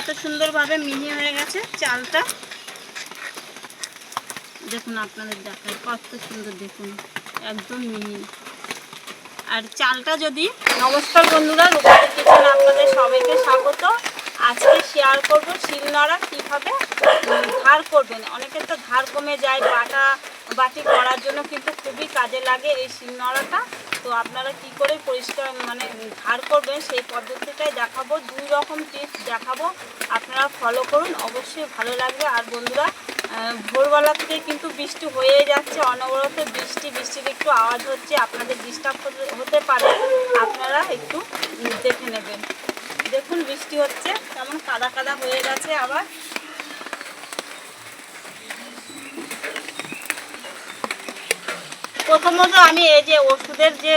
কত সুন্দরভাবে মিহি হয়ে গেছে চালটা। দেখুন আপনাদের দেখায় কত সুন্দর দেখুন, একদম মিহি। আর চালটা যদি নমস্কার বন্ধুরা রূপাদের কিচেন আপনাদের সবাইকে স্বাগত। আজকে শেয়ার করব শিলনোড়া কীভাবে ধার করবেন। অনেকের তো ধার কমে যায়, বাটা বাটি করার জন্য কিন্তু খুবই কাজে লাগে এই শিলনোড়াটা। তো আপনারা কি করে পরিষ্কার মানে ধার করবেন সেই পদ্ধতিটাই দেখাবো। দুই রকম টিপস দেখাবো। আপনারা ফলো করুন। অবশ্যই ভালো লাগবে। আর বন্ধুরা ভোরবেলা থেকে কিন্তু বৃষ্টি হয়ে যাচ্ছে। অনবরত বৃষ্টি, বৃষ্টির একটু আওয়াজ হচ্ছে। আপনাদের ডিস্টার্ব হতে পারে। আপনারা একটু দেখে নেবেন। দেখুন, বৃষ্টি হচ্ছে। কেমন কাদা কাদা হয়ে গেছে আবার। প্রথমত আমি এই যে ওষুধের যে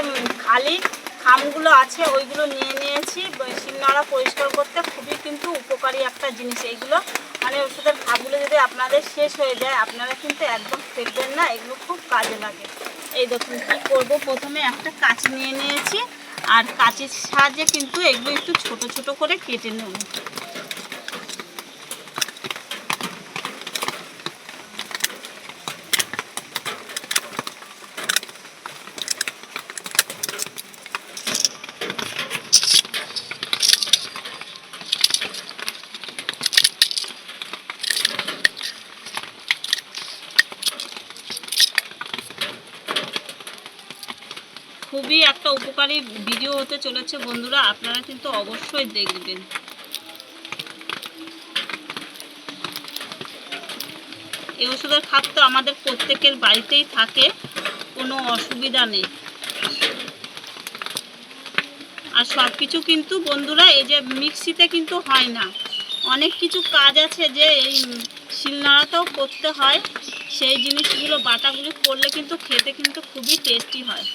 খালি খামগুলো আছে, ওইগুলো নিয়ে নিয়েছি। শিলনোড়া পরিষ্কার করতে খুবই কিন্তু উপকারী একটা জিনিস এইগুলো। মানে ওষুধের খামগুলো যদি আপনাদের শেষ হয়ে যায়, আপনারা কিন্তু একদম ফেলবেন না, এগুলো খুব কাজে লাগে। এই দেখুন কী করব? প্রথমে একটা কাঁচি নিয়ে নিয়েছি। আর কাঁচির সাহায্যে কিন্তু এগুলো একটু ছোট ছোট করে কেটে নেব। খুবই একটা উপকারী ভিডিও হতে চলেছে বন্ধুরা, আপনারা কিন্তু অবশ্যই দেখবেন। এই ওষুধের খাত তো আমাদের প্রত্যেকের বাড়িতেই থাকে, কোনো অসুবিধা নেই। আর সব কিছু কিন্তু বন্ধুরা, এই যে মিক্সিতে কিন্তু হয় না। অনেক কিছু কাজ আছে যে এই শিলনোড়াতেও করতে হয়, সেই জিনিসগুলো, বাটাগুলি করলে কিন্তু খেতে কিন্তু খুবই টেস্টি হয়।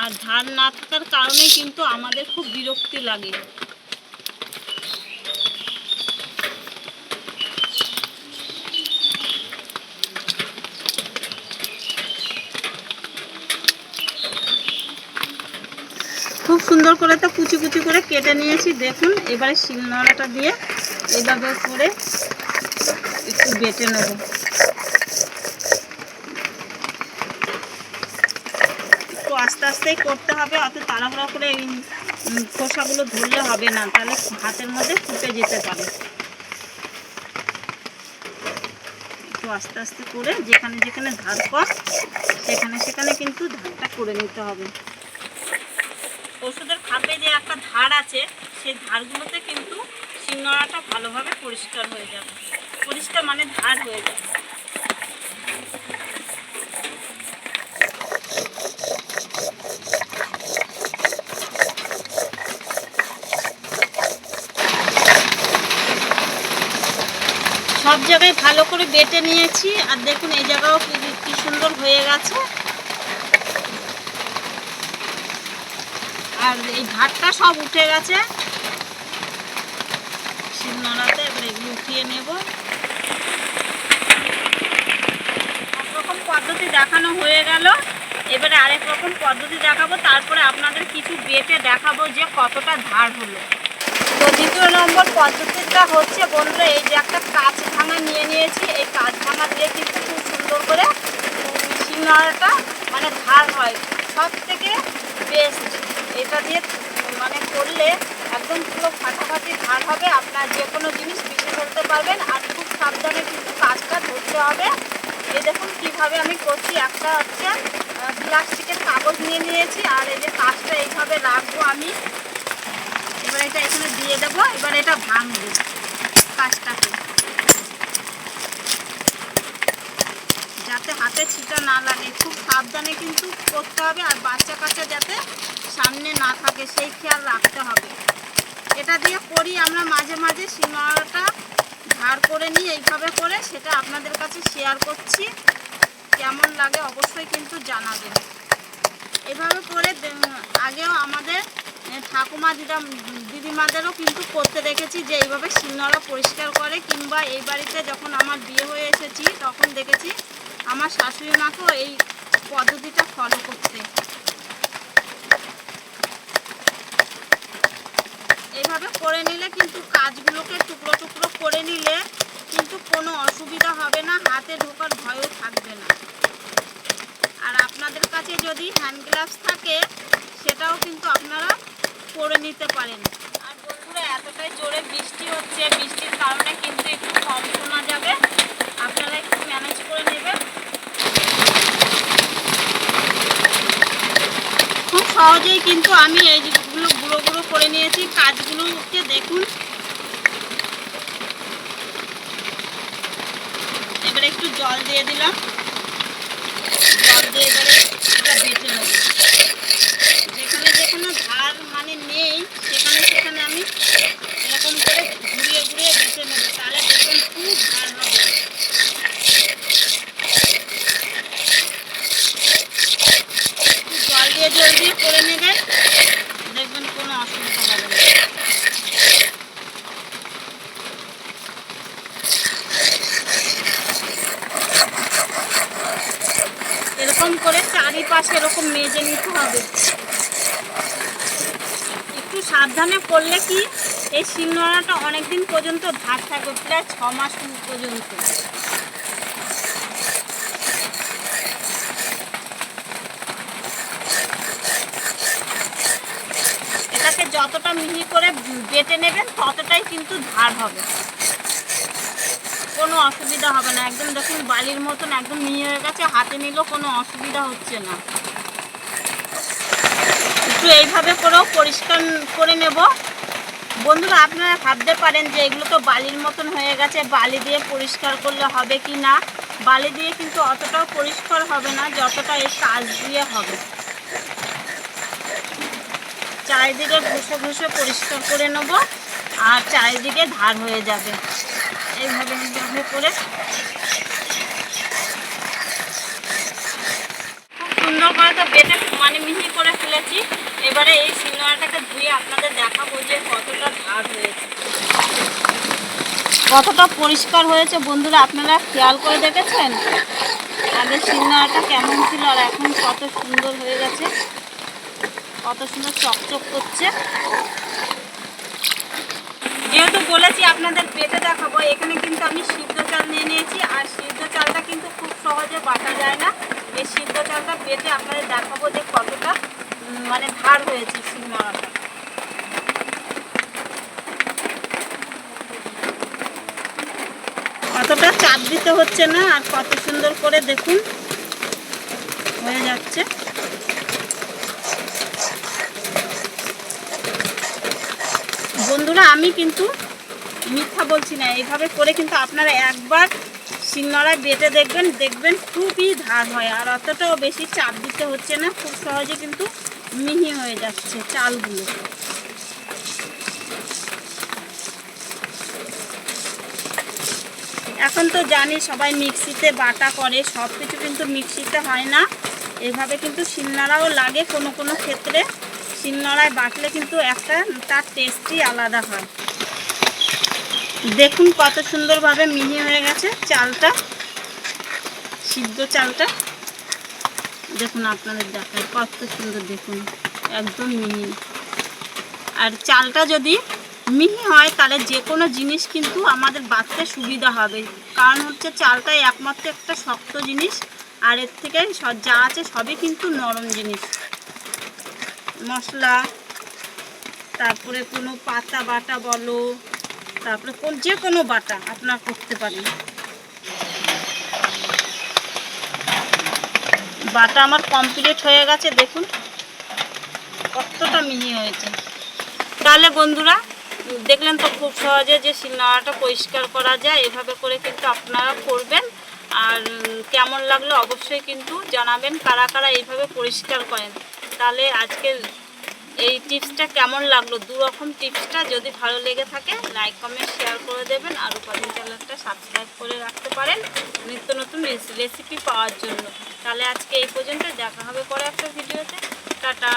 আর ধান না থাকার কারণে কিন্তু আমাদের খুব বিরক্তি লাগে। খুব সুন্দর করে তো কুচি কুচি করে কেটে নিয়েছি। দেখুন, এবারে শিলনোড়াটা দিয়ে এভাবে করে একটু বেটে নেব একটু আস্তে আস্তেই করতে হবে, অত তাড়াহুড়া করে এই খোসাগুলো ধরলে হবে না, তাহলে হাতের মধ্যে ফুটে যেতে পারে। একটু আস্তে আস্তে করে যেখানে যেখানে ধার কর, সেখানে সেখানে কিন্তু ধারটা করে নিতে হবে। ওষুধের খাপে যে একটা ধার আছে, সেই ধারগুলোতে কিন্তু শিলনোড়াটা ভালোভাবে পরিষ্কার হয়ে যাবে। পরিষ্কার মানে ধার হয়ে যাবে। জায়গায় ভালো করে বেটে নিয়েছি। আর দেখুন, এই জায়গাও কি সুন্দর হয়ে গেছে। আর এই ভাতটা সব উঠে গেছে। শিলনোড়াতে এবার এগুলো উঠিয়ে নেব। একরকম পদ্ধতি দেখানো হয়ে গেল। এবারে আরেক রকম পদ্ধতি দেখাবো। তারপরে আপনাদের কিছু বেটে দেখাবো যে কতটা ধার হলো। তো দ্বিতীয় নম্বর পদ্ধতিটা হচ্ছে, বন্ধুরা, এই যে একটা কাঁচ ভাঙা নিয়ে নিয়েছি। এই কাঁচ ভাঙা দিয়ে কিন্তু খুব সুন্দর করে শিলনোড়াটা মানে ধার হয়। সব থেকে বেস্ট এটা দিয়ে মানে করলে একদম পুরো ফাটাফাটি ধার হবে। আপনার যে কোনো জিনিস পিছিয়ে ফেলতে পারবেন আর খুব সাবধানে কিন্তু কাজটা ধরতে হবে। এই দেখুন কীভাবে আমি করছি। একটা হচ্ছে প্লাস্টিকের কাগজ নিয়ে নিয়েছি। আর এই যে কাজটা এইভাবে রাখব আমি। এবার এটা এখানে দিয়ে দেবো, এবার এটা ভাঙবো। কাজটাকে। যাতে হাতে ছিটা না লাগে, খুব সাবধানে কিন্তু করতে হবে আর বাচ্চা কাচ্চা যাতে সামনে না থাকে, সেই খেয়াল রাখতে হবে। এটা দিয়ে করি আমরা মাঝে মাঝে সিনেমাটা ধার করে নিই এইভাবে করে সেটা আপনাদের কাছে শেয়ার করছি। কেমন লাগে অবশ্যই কিন্তু জানাবেন। এভাবে করে আগেও আমাদের ঠাকুমা দিদা, দিদিমাদেরও কিন্তু করতে দেখেছি যে এইভাবে শিলনোড়া পরিষ্কার করে, কিংবা এই বাড়িতে যখন আমার বিয়ে হয়ে এসেছি, তখন দেখেছি আমার শাশুড়ি মাকেও এই পদ্ধতিটা ফলো করতে। এইভাবে করে নিলে কিন্তু কাজগুলোকে টুকরো টুকরো করে নিলে কিন্তু কোনো অসুবিধা হবে না, হাতে ঢোকার ভয়ও থাকবে না। আর আপনাদের কাছে যদি হ্যান্ড গ্লাভস থাকে সেটাও কিন্তু আপনারা করে নিতে পারেন। আর বন্ধুরা, এতটাই জোরে বৃষ্টি হচ্ছে। বৃষ্টির কারণে কিন্তু একটু কম শোনা যাবে। আপনারা একটু ম্যানেজ করে নেবেন। খুব সহজেই কিন্তু আমি এইগুলো গুঁড়ো গুঁড়ো করে নিয়েছি কাজগুলোকে দেখুন এবারে একটু জল দিয়ে দিলাম জল দিয়ে এবারে এটা বেটে নেব যেখানে যেখানে ধার মানে নেই সেখানে সেখানে আমি এরকম করে ঘুরিয়ে ঘুরিয়ে বেটে নেব তাহলে দেখবেন খুব ধার হবে একটু জল দিয়ে জল দিয়ে করে নেবেন দেখবেন কোনো অসুবিধা হবে না এরকম করে চারিপাশে এরকম মেজে নিতে হবে। একটু সাবধানে করলে কি এই শিলনোড়াটা অনেকদিন পর্যন্ত ধার থাকবে প্রায় ছ মাস পর্যন্ত। এটাকে যতটা মিহি করে বেটে নেবেন, ততটাই কিন্তু ধার হবে। কোনো অসুবিধা হবে না। একদম দেখুন, বালির মতন একদম নিয়ে হয়ে গেছে, হাতে নিলেও কোনো অসুবিধা হচ্ছে না। একটু এইভাবে করেও পরিষ্কার করে নেব। বন্ধুরা, আপনারা ভাবতে পারেন যে এগুলো তো বালির মতন হয়ে গেছে, বালি দিয়ে পরিষ্কার করলে হবে কি না? বালি দিয়ে কিন্তু অতটাও পরিষ্কার হবে না, যতটা এই কাজ দিয়ে হবে। চারিদিকে ঘষে ঘষে পরিষ্কার করে নেব, আর চারিদিকে ধার হয়ে যাবে। এইভাবে এইভাবে করে খুব সুন্দর করে তো বেটে মানে মিহি করে ফেলেছি। এবারে এই সিঙ্গারাটাকে ধুয়ে আপনাদের দেখাবো যে কতটা ধার হয়েছে। কতটা পরিষ্কার হয়েছে বন্ধুরা, আপনারা খেয়াল করে দেখেছেন? আগে সিঙ্গারাটা কেমন ছিল আর এখন কত সুন্দর হয়ে গেছে। কত সুন্দর চকচক করছে। যেহেতু বলেছি আপনাদের পেটে দেখাবো, এখানে কিন্তু আমি সিদ্ধ চাল নিয়ে নিয়েছি। আর সিদ্ধ চালটা কিন্তু খুব সহজে বাটা যায় না। এই সিদ্ধ চালটা পেটে আপনাদের দেখাবো যে কতটা মানে ধার হয়েছে সিঙ্গারাটা কতটা চাপ দিতে হচ্ছে না, আর কত সুন্দর করে দেখুন, হয়ে যাচ্ছে। বন্ধুরা, আমি কিন্তু মিথ্যা বলছি না। এইভাবে করে কিন্তু আপনারা একবার শিলনোড়ায় বেটে দেখবেন দেখবেন খুবই ধার হয়। আর অতটাও বেশি চাপ দিতে হচ্ছে না, খুব সহজে কিন্তু মিহি হয়ে যাচ্ছে চালগুলো। এখন তো জানি সবাই মিক্সিতে বাটা করে সব কিছু কিন্তু মিক্সিতে হয় না। এভাবে কিন্তু শিলনোড়াও লাগে কোনো কোনো ক্ষেত্রে। শিলনোড়ায় বাটলে কিন্তু একটা, তার টেস্টই আলাদা হয়। দেখুন কত সুন্দরভাবে মিহি হয়ে গেছে চালটা, সিদ্ধ চালটা। দেখুন আপনাদের দেখায় কত সুন্দর দেখুন, একদম মিহি। আর চালটা যদি মিহি হয়, তাহলে যে কোনো জিনিস কিন্তু আমাদের বাঁধতে সুবিধা হবে। কারণ হচ্ছে চালটা একমাত্র একটা শক্ত জিনিস, আর এর থেকে যা আছে সবই কিন্তু নরম জিনিস। মশলা, তারপরে কোনো পাতা বাটা বলো, তারপরে কোন যে কোনো বাটা আপনার করতে পারেন। বাটা আমার কমপ্লিট হয়ে গেছে, দেখুন। কতটা মিহি হয়েছে। তাহলে বন্ধুরা, দেখলেন তো খুব সহজে যে শিলনোড়াটা পরিষ্কার করা যায়, এভাবে করে কিন্তু আপনারা করবেন। আর কেমন লাগল অবশ্যই কিন্তু জানাবেন, কারা কারা এইভাবে পরিষ্কার করেন। তাহলে আজকের এই টিপসটা কেমন লাগল? দু রকম টিপসটা যদি ভালো লেগে থাকে লাইক কমেন্ট শেয়ার করে দেবেন আর উপাধি চ্যানেলটা সাবস্ক্রাইব করে রাখতে পারেন নিত্য নতুন রেসিপি পাওয়ার জন্য। তাহলে আজকে এই পর্যন্ত দেখা হবে পরে একটা ভিডিওতে টাটা!